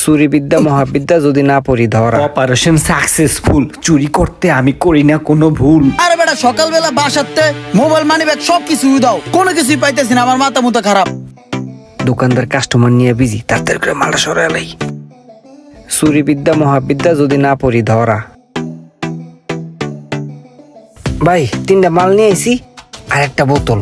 চুরি বিদ্যা মহাবিদ্যা যদি না পড়ি ধরা। অপারেশন সাকসেসফুল চুরি করতে আমি করি না কোনো ভুল। আরে বেটা সকালবেলা বাসাতে মোবাইল মানি ব্যাগ সব কিছু দাও। কোনো কিছুই পাইতেছি না আমার মাথা মুথা খারাপ। দোকানদার কাস্টমার নিয়ে বিজি তাদের করে মালটা সরালাই চুরি বিদ্যা মহাবিদ্যা যদি না পড়ি ধরা। ভাই তিনটা মাল নিয়ে আইছি আর একটা বোতল।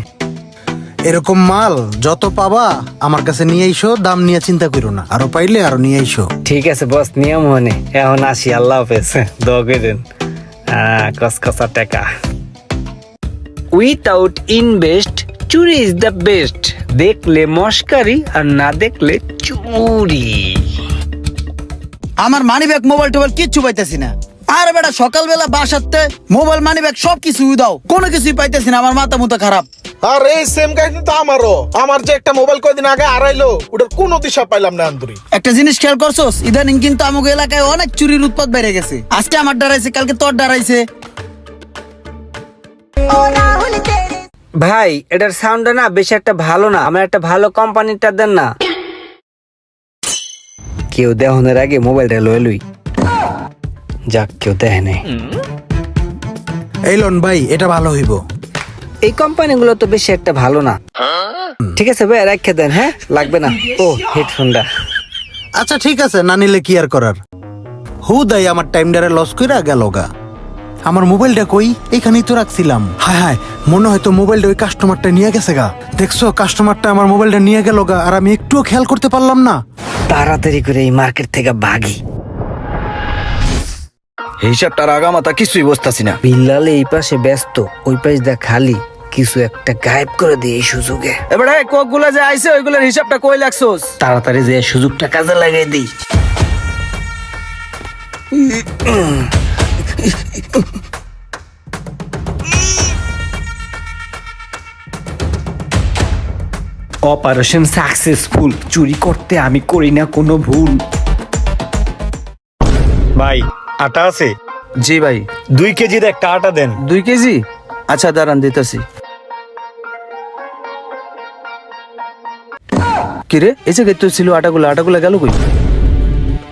এরকম মাল যত পাবা আমার কাছে নিয়ে আইসো দাম নিয়ে চিন্তা করো না। আরও পাইলে আরও নিয়ে আইসো। ঠিক আছে বস নিয়ম মনে। এখন আসি আল্লাহ হাফেজ। দোয়া করেন। হ্যাঁ কসকসা টাকা। উইথাউট ইনভেস্ট চুরি ইজ দ্য বেস্ট দেখলে মস্কারি আর না দেখলে চুরি। আমার মানি ব্যাগ মোবাইল টোবাইল কিচ্ছু পাইতেছি না। আরে বেটা সকালবেলা বাসাতে মোবাইল মানি ব্যাগ সব কিছু দাও। কোনো কিছুই পাইতেছি না আমার মাথা মুথা খারাপ। আর এই সেম কাহিনী তো আমারও। আমার যে একটা মোবাইল কয়দিন আগে হারাইলো ওটার কোনো দিশা পাইলাম না আন্তরি একটা জিনিস খেয়াল করছোস? ইদানিং কিন্তু আমাকে এলাকায় অনেক চুরির উৎপাদ বেড়ে গেছে। আজকে আমার ডরাইছে কালকে তোর ডরাইছে। ভাই এটার সাউন্ডটা না বেশি একটা ভালো না। আমার একটা ভালো কোম্পানিটা দেন না। কেউ দেহনের আগে মোবাইলটা লয়ে লুই। যাক কেউ দেখে নেই। এই লন ভাই এটা ভালো হইব। এই কোম্পানিগুলো তো বেশি একটা ভালো না। ঠিক আছে ভাই রাখে দেন হ্যাঁ? লাগবে না। ও হেডফোনটা। আচ্ছা ঠিক আছে না নিলে কি আর করার? হু দাই আমার টাইম ডারে লস কইরা গেল গা। আমার মোবাইলটা কই? এখানেই তো রাখছিলাম। হায় হায় মনে হয় তো মোবাইলটা ওই কাস্টমারটা নিয়ে গেছে গা। দেখছ কাস্টমারটা আমার মোবাইলটা নিয়ে গেল গা আর আমি একটুও খেয়াল করতে পারলাম না। তাড়াতাড়ি করে এই মার্কেট থেকে ভাগি। হিসাবটার আগামাতা কিছুই বসতাছি না। বিল্লাল এই পাশে ব্যস্ত ওই পাশ দা খালি। কিছু একটা গায়েব করে দিয়ে এই সুযোগে। এবারে কোকগুলা যে আইছে ওইগুলোর হিসাবটা কই লাগছোস? তাড়াতাড়ি যে সুযোগটা কাজে লাগাই দিই। অপারেশন সাকসেসফুল চুরি করতে আমি করি না কোনো ভুল। ভাই আটা আছে? জি ভাই। দুই কেজির একটা আটা দেন। দুই কেজি? আচ্ছা দাঁড়ান দিতেছি। কিরে এই জায়গায় তো ছিল আটাগুলো আটাগুলো গেল কই?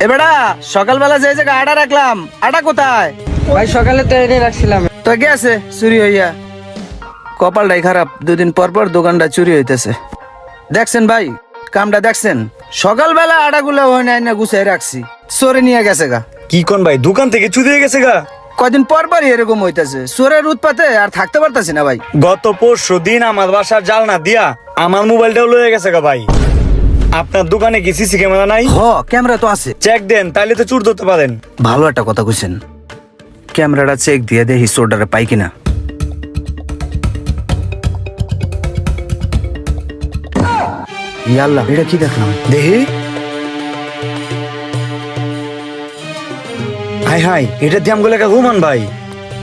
এ বেটা সকালবেলা যে জায়গায় আটা রাখলাম আটা কোথায়? ভাই সকালে তো এনে রাখছিলাম। তো গেছে চুরি হইয়া। কপালটাই খারাপ দুদিন পর পর দোকানটা চুরি হইতেছে। দেখছেন ভাই কামটা দেখছেন? সকালবেলা আটাগুলো হয় নাই না গুছাই রাখছি। সরে নিয়ে গেছে গা। কি কোন ভাই দোকান থেকে চুরি হয়ে গেছে গা? কদিন পর পরই এরকম হইতেছে। চোরের উৎপাতে আর থাকতে পারতাছি না ভাই। গত পরশু দিন আমার বাসার জালনা দিয়া আমার মোবাইলটাও লয়ে গেছে গা ভাই। আপনার দোকানে কি সিসি ক্যামেরা নাই? হ ক্যামেরা তো আছে। চেক দেন তাইলে তো চুর ধরতে পারেন। ভালো একটা কথা কইছেন। ক্যামেরাটা চেক দিয়ে দেখি সোডারে পাই কিনা। ইয়াল্লা এটা কি দেখলাম? দেখি। হাই হাই এটা দিয়ে আমগুলো রোমান ভাই।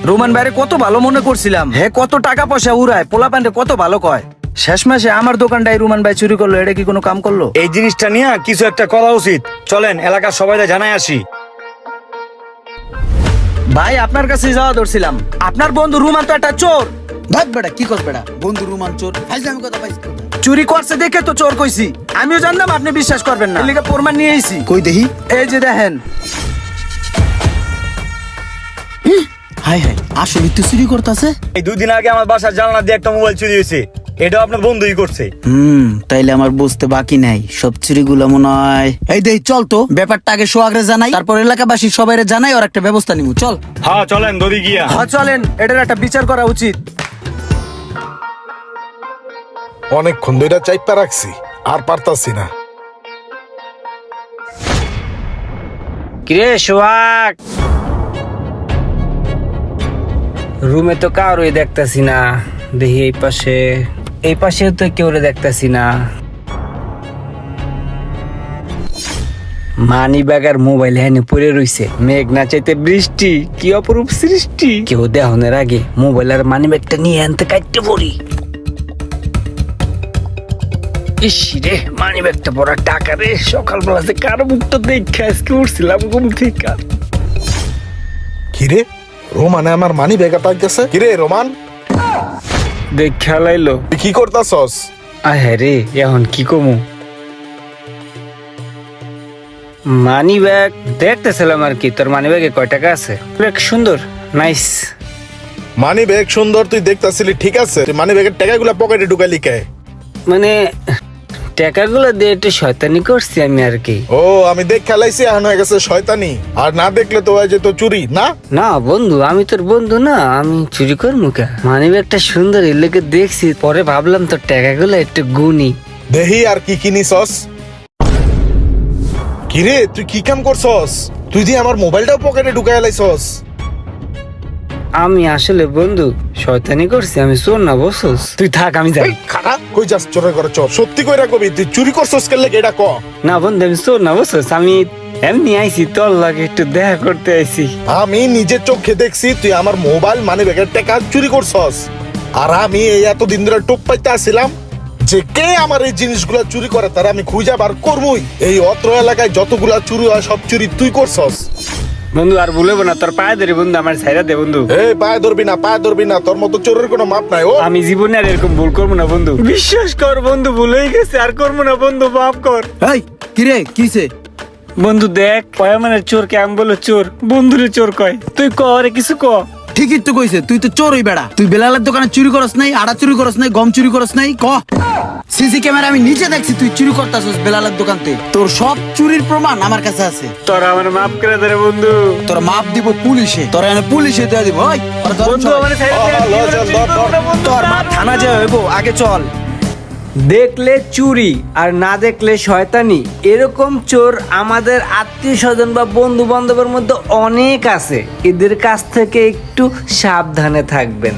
রোমান বাইরে কত ভালো মনে করছিলাম। হে কত টাকা পয়সা উড়ায় পোলা প্যান্টে কত ভালো কয়। শেষ মাসে আমার দোকানটাই রুমান ভাই চুরি করল এটা কি কোনো কাম করল? এই জিনিসটা নিয়ে কিছু একটা করা উচিত। চলেন এলাকার সবাই জানাই আসি। ভাই আপনার কাছে যাওয়া ধরছিলাম। আপনার বন্ধু রুমান তো একটা চোর। ভাত বেটা কি কর বেটা বন্ধু রুমান চোর। আমি কথা পাইছি চুরি করছে দেখে তো চোর কইছি। আমিও জানতাম আপনি বিশ্বাস করবেন না। এলিগে প্রমাণ নিয়ে এসেছি কই দেখি? এই যে দেখেন। হাই হাই আসলে তুই চুরি করতেছে? এই দুদিন আগে আমার বাসার জানলা দিয়ে একটা মোবাইল চুরি হয়েছে। এটাও আপনার বন্ধুই করছে। হুম তাইলে আমার বুঝতে বাকি নাই। সব চুরিগুলো মনে হয় এই দেই চল তো। ব্যাপারটা আগে সোয়াগরে জানাই। তারপর এলাকাবাসী সবাই জানাই ওর একটা ব্যবস্থা নিব চল। হ্যাঁ চলেন দড়ি গিয়া। হ্যাঁ চলেন। এটার একটা বিচার করা উচিত। অনেকক্ষণ ধরে চাইপা রাখছি আর পারতাছি না। কিরে সোহাগ? রুমে তো কারোই দেখতাছি না। দেখি এই পাশে, এই পাশেও তো কেউ দেখতাছি না। মানি ব্যাগার মোবাইল হ্যানে পড়ে রইছে। মেঘ না চাইতে বৃষ্টি, কি অপরূপ সৃষ্টি। কেউ দেহনের আগে মোবাইল আর মানি ব্যাগটা নিয়ে আনতে কাটতে পড়ি। ইস রে মানি ব্যাগটা বড় টাকা রে। সকালবেলা কার মুখটা দেখে আজকে উঠছিলাম ঘুম থেকে। কিরে রোমানে আমার মানি ব্যাগ আটাক গেছে। কিরে রোমান? দেখ খেলাইলো তুই কি করতাছস? আয় হ্যাঁ রে এখন কি কমু? মানি ব্যাগ দেখতেছিলাম আর কি তোর মানি ব্যাগে কয় টাকা আছে? ব্যাগ সুন্দর নাইস মানি ব্যাগ সুন্দর তুই দেখতাছিলি ঠিক আছে? মানি ব্যাগের টাকাগুলো পকেটে ঢুকালি কে? মানে টাকাগুলো দিয়ে একটু শয়তানি করছি আমি আর কি। ও আমি দেখ খেলাইছি এখন হয়ে গেছে শয়তানি। আর না দেখলে তো হয়ে যেত চুরি না? না বন্ধু আমি তোর বন্ধু না আমি চুরি কর মুখে মানি ব্যাগটা সুন্দর এলাকে দেখছি পরে ভাবলাম তোর টাকাগুলো একটু গুনি। দেহি আর কি কিনিসস কিরে তুই কি কাম করছস? তুই দিয়ে আমার মোবাইলটাও পকেটে ঢুকাই লাইছস। আমি আসলে বন্ধু শয়তানি করছি আমি চোর না বসস। তুই থাক আমি যাই। খারাপ কই যাস চোরে করে চোর সত্যি কইরা কবি তুই চুরি করছস কেলে এটা ক? না বন্ধু আমি চোর না বসস। আমি এমনি আইছি তোর লাগে একটু দেখা করতে আইছি। আমি নিজের চোখে দেখছি তুই আমার মোবাইল মানি ব্যাগের টাকা চুরি করছস। আর আমি এই এতদিন ধরে টোপ পাইতে আসছিলাম যে কে আমার এই জিনিসগুলো চুরি করে তার আমি খুঁজে বার করবই। এই অত্র এলাকায় যতগুলা চুরি হয় সব চুরি তুই করছস। বন্ধু আর ভুলেবো না তোর পায়ে ধরে বন্ধু আমার ছাইরা দে বন্ধু। এই পায়ে ধরবি না পায়ে ধরবি না তোর মতো চোরের কোনো মাপ নাই ও। আমি জীবনে আর এরকম ভুল করব না বন্ধু। বিশ্বাস কর বন্ধু ভুল হয়ে গেছে আর করব না বন্ধু মাফ কর। এই কিরে কিসে বন্ধু দেখ কয় মানে চোর কে আমি বলো চোর বন্ধুরে চোর কয়। তুই কর কিছু ক? ঠিকই তো কইছে তুই তো চোরই বেড়া। তুই বেলালের দোকানে চুরি করস নাই আড়া চুরি করস নাই গম চুরি করস নাই ক? সিসি ক্যামেরা আমি নিজে দেখছি তুই চুরি করতাছস বেলালের দোকান দোকানতে তোর সব চুরির প্রমাণ আমার কাছে আছে। তোর আমার মাপ করে দে রে বন্ধু। তোর মাপ দিব পুলিশে তোর এনে পুলিশে দিয়ে দিব ওই। বন্ধু আমার তোর মাপ থানা যে হইব আগে চল। দেখলে চুরি আর না দেখলে শয়তানি। এরকম চোর আমাদের আত্মীয় স্বজন বা বন্ধু বান্ধবের মধ্যে অনেক আছে। এদের কাছ থেকে একটু সাবধানে থাকবেন।